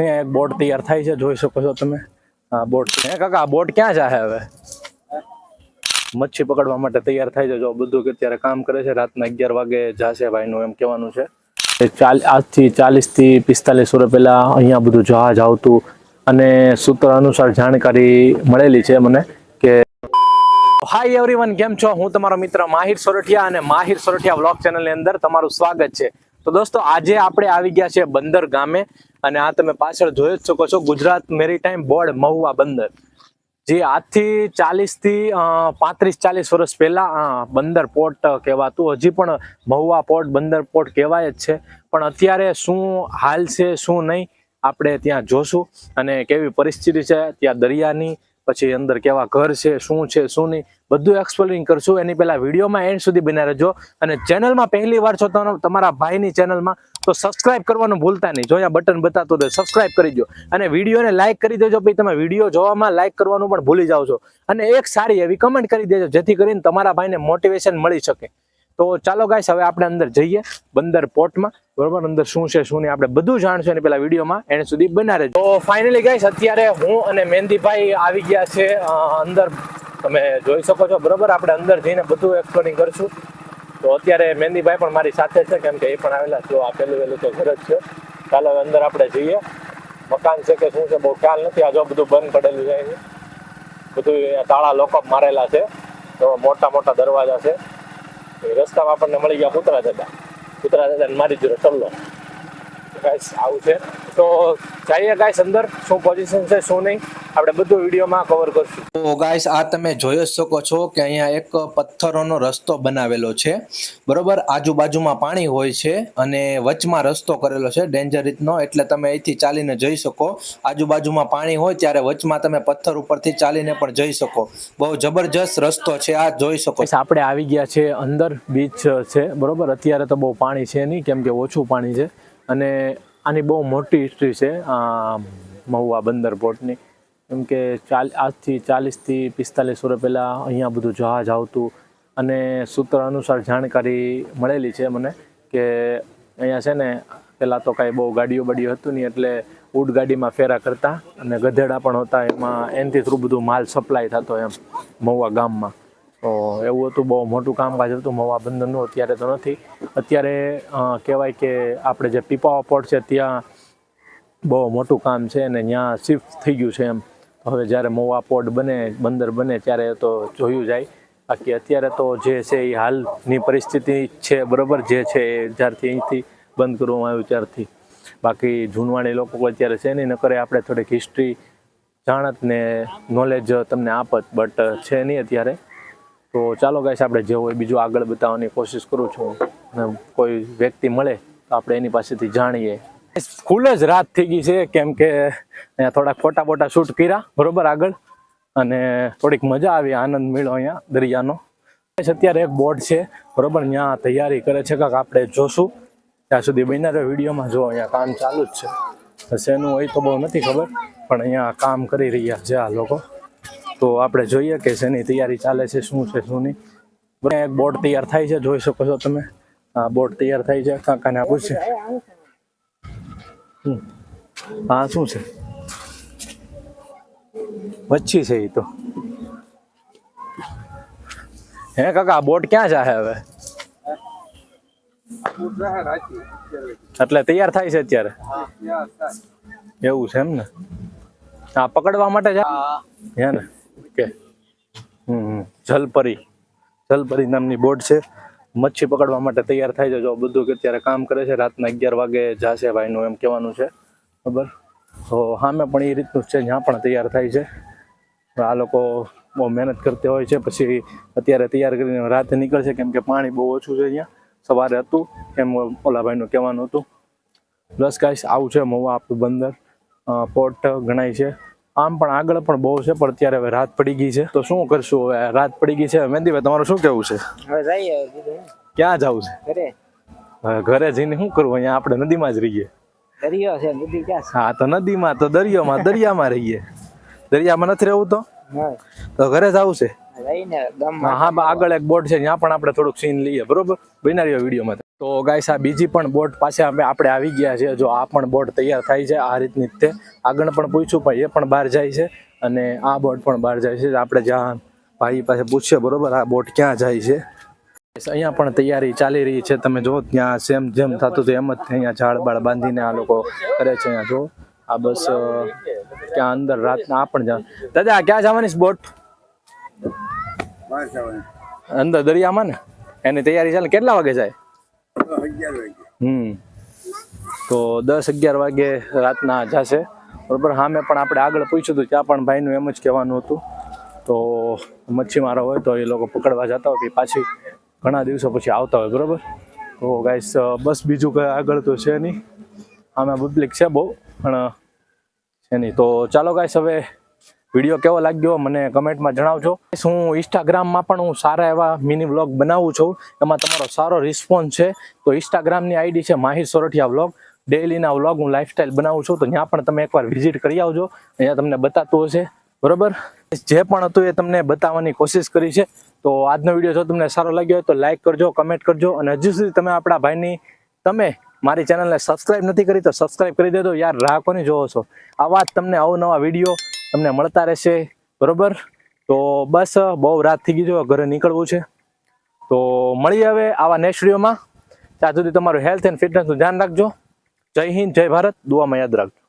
અહીંયા એક બોટ તૈયાર થાય છે, જોઈ શકો છો તમે. આ બોટ હે કાકા બોટ ક્યાં જાહે હવે? મચ્છી પકડવા માટે તૈયાર થાય છે. જો બધું કે અત્યારે કામ કરે છે, રાતના અગિયાર વાગે જાશે ભાઈનું એમ કહેવાનું છે. આજથી ચાલીસથી પિસ્તાલીસ વર્ષ પહેલા અહીંયા બધું જહાજ આવતું અને સૂત્ર અનુસાર જાણકારી મળેલી છે મને કે હાય એવરીવન કેમ છો? હું તમારો મિત્ર માહિર સોરઠિયા અને માહિર સોરઠિયા બ્લોગ ચેનલની અંદર તમારું સ્વાગત છે. તો દોસ્તો, આજે આપણે આવી ગયા છે બંદર ગામે અને આ તમે પાછળ જોઈ જ શકો છો ગુજરાત મેરીટાઈમ બોર્ડ મહુવા બંદર, જે આજથી ચાલીસથી પાંત્રીસ ચાલીસ વર્ષ પહેલા બંદર પોર્ટ કહેવાતું, હજી પણ મહુવા પોર્ટ, બંદર પોર્ટ કહેવાય જ છે. પણ અત્યારે શું હાલ છે, શું નહીં, આપણે ત્યાં જોશું. અને કેવી પરિસ્થિતિ છે, ત્યાં દરિયાની પછી અંદર કેવા ઘર છે, શું છે, શું નહીં, બધું એક્સપ્લોરિંગ કરશું. એની પહેલા વિડીયોમાં એન્ડ સુધી બના રહેજો. અને ચેનલમાં પહેલી વાર છો તમે તમારા ભાઈની ચેનલમાં તો સબસ્ક્રાઇબ કરવાનું ભૂલતા નહીં. જો અહીંયા બટન બતાતું હોય સબસ્ક્રાઇબ કરી દો અને વિડીયોને લાઇક કરી દેજો. પછી તમે વીડિયો જોવામાં લાઇક કરવાનું પણ ભૂલી જાઓ છો. અને એક સારી એવી કમેન્ટ કરી દેજો, જેથી કરીને તમારા ભાઈને મોટિવેશન મળી શકે. તો ચાલો ગાઈસ હવે આપણે અંદર જઈએ બંદર પોર્ટમાં બરોબર? અંદર શું છે, શું નહીં, આપણે બધું જાણશું એની પેલા વિડીયોમાં. એને સુધી બના તો ફાઇનલી ગાઈસ અત્યારે હું અને મહેંદીભાઈ આવી ગયા છે અંદર. તમે જોઈ શકો છો, બરોબર? આપણે અંદર જઈને બધું એક્સપ્લોરિંગ કરશું. તો અત્યારે મહેંદીભાઈ પણ મારી સાથે છે, કેમ કે એ પણ આવેલા જો આ પહેલું પેલું તો ઘર જ છે. ચાલો હવે અંદર આપણે જઈએ. મકાન છે કે શું છે, બહુ ખ્યાલ નથી. આ જો બધું બંધ પડેલું છે. બધું તાળા લોકો મારેલા છે. તો મોટા મોટા દરવાજા છે. રસ્તામાં આપણને મળી ગયા કૂતરા દાદા. કૂતરા દાદા મારી જોડે ચલ્લો ગાઈસ, આવું છે. તો જઈએ ગાઈસ અંદર. શું પોઝિશન છે, શું નહીં? આપણે બધું વિડીયોમાં કવર કરશું. તો ગાઈસ આ તમે જોઈ જ શકો છો કે અહીંયા એક પથ્થરોનો રસ્તો બનાવેલો છે. બરોબર આજુબાજુમાં પાણી હોય છે અને વચમાં રસ્તો કરેલો છે ડેન્જર રીતનો. એટલે તમે અહીંથી ચાલીને જઈ શકો. આજુબાજુમાં પાણી હોય ત્યારે વચમાં તમે પથ્થર ઉપરથી ચાલીને પણ જઈ શકો. બહુ જબરજસ્ત રસ્તો છે આ જોઈ શકો આપણે આવી ગયા છે અંદર બીચ છે બરોબર? અત્યારે તો બહુ પાણી છે નહીં કેમ કે ઓછું પાણી છે. અને આની બહુ મોટી હિસ્ટ્રી છે આ મહુવા બંદર પોર્ટની કેમ કે ચાલ, આજથી ચાલીસથી પિસ્તાલીસ વર્ષ પહેલાં અહીંયા બધું જહાજ આવતું અને સૂત્ર અનુસાર જાણકારી મળેલી છે મને કે અહીંયા છે ને પહેલાં તો કાંઈ બહુ ગાડીઓ બાડીઓ હતું નહીં એટલે ઊંટ ગાડીમાં ફેરા કરતા અને ગધેડા પણ હતા એમાં, એનથી થ્રુ બધું માલ સપ્લાય થતો એમ મહુવા ગામમાં. તો એવું હતું, બહુ મોટું કામકાજ હતું, મહુવા બંદરનું અત્યારે તો નથી. અત્યારે કહેવાય કે આપણે જે પીપાવા પોર્ટ છે ત્યાં બહુ મોટું કામ છે અને ત્યાં શિફ્ટ થઈ ગયું છે એમ. હવે જ્યારે મોવા પોર્ટ બને, બંદર બને ત્યારે તો જોયું જાય. બાકી અત્યારે તો જે છે એ હાલની પરિસ્થિતિ છે બરાબર, જે છે એ જ્યારથી અહીંથી બંધ કરવામાં આવ્યું ત્યારથી. બાકી જૂનવાણી લોકો અત્યારે છે નહીં, નકરે આપણે થોડીક હિસ્ટ્રી જાણત ને નોલેજ તમને આપત બટ છે નહીં અત્યારે. તો ચાલો ગાઈસ આપણે જે હોય બીજું આગળ બતાવવાની કોશિશ કરું છું. કોઈ વ્યક્તિ મળે તો આપણે એની પાસેથી જાણીએ. ફૂલ જ રાત થઈ ગઈ છે, કેમ કે અહીંયા થોડાક ફોટા બોટા શૂટ કર્યા, બરોબર આગળ. અને થોડીક મજા આવી, આનંદ મળ્યો અહીંયા, દરિયાનો. અત્યારે એક બોર્ડ છે, બરોબર ત્યાં તૈયારી કરે છે, કાંક આપણે જોશું. ત્યાં સુધી બન્યા વિડીયોમાં જો અહીંયા કામ ચાલુ જ છે. શેનું હોય તો બહુ નથી ખબર, પણ અહીંયા કામ કરી રહ્યા છે આ લોકો. તો આપણે જોઈએ કે શેની તૈયારી ચાલે છે, શું છે, શું નહીં. એક બોર્ડ તૈયાર થાય છે, જોઈ શકો છો તમે. આ બોર્ડ તૈયાર થાય છે, કાકાને આપું છે. હા શું છે? મચ્છી છે એ તો. હે કાકા, બોટ ક્યાં જાહે હવે? એટલે તૈયાર થાય છે અત્યારે? એવું છે એમ ને? હા પકડવા માટે હે ને? હમ હમ. જલપરી. જલપરી નામની બોટ છે. મચ્છી પકડવા માટે તૈયાર થાય છે. જો બધું કે અત્યારે કામ કરે છે, રાતના અગિયાર વાગે જાશે ભાઈનું એમ કહેવાનું છે. બરાબર તો સામે પણ એ રીતનું છે, જ્યાં પણ તૈયાર થાય છે. આ લોકો બહુ મહેનત કરતી હોય છે. પછી અત્યારે તૈયાર કરીને રાતે નીકળશે, કેમ કે પાણી બહુ ઓછું છે અહીંયા. સવારે હતું, એમ ઓલા ભાઈનું કહેવાનું હતું. પ્લસ ગાઈસ આવું છે, મોવા આપણું બંદર. પોર્ટ ગણાય છે. આમ પણ આગળ પણ બહુ છે પણ અત્યારે હવે રાત પડી ગઈ છે. તો શું કરશું હવે? રાત પડી ગઈ છે. મહેંદીભાઈ તમારું શું કેવું છે? હવે જઈએ ક્યાં જવું છે? ઘરે. હવે ઘરે જઈને શું કરવું? અહીંયા આપણે નદીમાં જ રહીએ. દરિયો છે નદી ક્યાં હા તો નદીમાં તો દરિયામાં દરિયામાં રહીએ. દરિયામાં નથી રહેવું તો? તો ઘરે જવું છે? જઈને ગામમાં હા આગળ એક બોટ છે ત્યાં પણ આપણે થોડુંક સીન લઈએ બરોબર? બનાવી વિડીયોમાં. તો ગાઈસ આ બીજી પણ બોટ પાસે અમે આપણે આવી ગયા છે જો આ પણ બોટ તૈયાર થાય છે આ રીતની તે. આગળ પણ પૂછ્યું પણ એ પણ બહાર જાય છે. અને આ બોટ પણ બહાર જાય છે. આપણે જ્યાં ભાઈ પાસે પૂછીએ બરોબર? આ બોટ ક્યાં જાય છે? અહીંયા પણ તૈયારી ચાલી રહી છે. તમે જો ત્યાં સેમ જેમ થતું હતું એમ જ અહીંયા ઝાડ બાળ બાંધીને આ લોકો કરે છે અહીંયા જો. આ બસ ક્યાં અંદર રાતના આ પણ જા દાદા ક્યાં જવાની બોટ? અંદર દરિયામાં ને? એની તૈયારી ચાલે. કેટલા વાગે જાય? હમ. તો દસ અગિયાર વાગે રાતના જશે. બરોબર? મેં પણ આપણે આગળ પૂછ્યું હતું. ત્યાં પણ ભાઈનું એમ જ કહેવાનું હતું. તો મચ્છીમારો હોય તો એ લોકો પકડવા જતા હોય. પાછી ઘણા દિવસો પછી આવતા હોય. બરોબર? તો ગાઈસ બસ બીજું કંઈ આગળ તો છે નહીં. આમાં પબ્લિક છે બહુ પણ છે નહીં. તો ચાલો ગાઈસ હવે વીડિયો કેવો લાગ્યો મને કમેન્ટમાં જણાવજો. હું ઇન્સ્ટાગ્રામમાં પણ હું સારા એવા મિની વ્લોગ બનાવું છું? એમાં તમારો સારો રિસ્પોન્સ છે. તો ઇન્સ્ટાગ્રામની આઈડી છે માહિર સોરઠિયા વ્લોગ. ડેઈલીના વ્લોગ હું લાઇફસ્ટાઈલ બનાવું છું. તો ત્યાં પણ તમે એકવાર વિઝિટ કરી આવજો. અહીંયા તમને બતાતું હશે. બરોબર? જે પણ હતું એ તમને બતાવવાની કોશિશ કરી છે. તો આજનો વીડિયો જો તમને સારો લાગ્યો હોય તો લાઇક કરજો, કમેન્ટ કરજો. અને હજુ સુધી તમે આપણા ભાઈની, તમે મારી ચેનલને સબસ્ક્રાઇબ નથી કરી તો સબસ્ક્રાઇબ કરી દેજો. યાર રાહ કોની જોવો છો? આવા જ તમને અવનવા વીડિયો તમને મળતા રહેશે, બરોબર? તો બસ, બહુ રાત થઈ ગઈ છે ઘરે નીકળવું છે. તો મળીએ હવે આવા નેક્સ્ટ વિડીયોમાં ત્યાં સુધી તમારું હેલ્થ એન્ડ ફિટનેસનું ધ્યાન રાખજો. જય હિન્દ, જય ભારત. દુઆમાં યાદ રાખજો.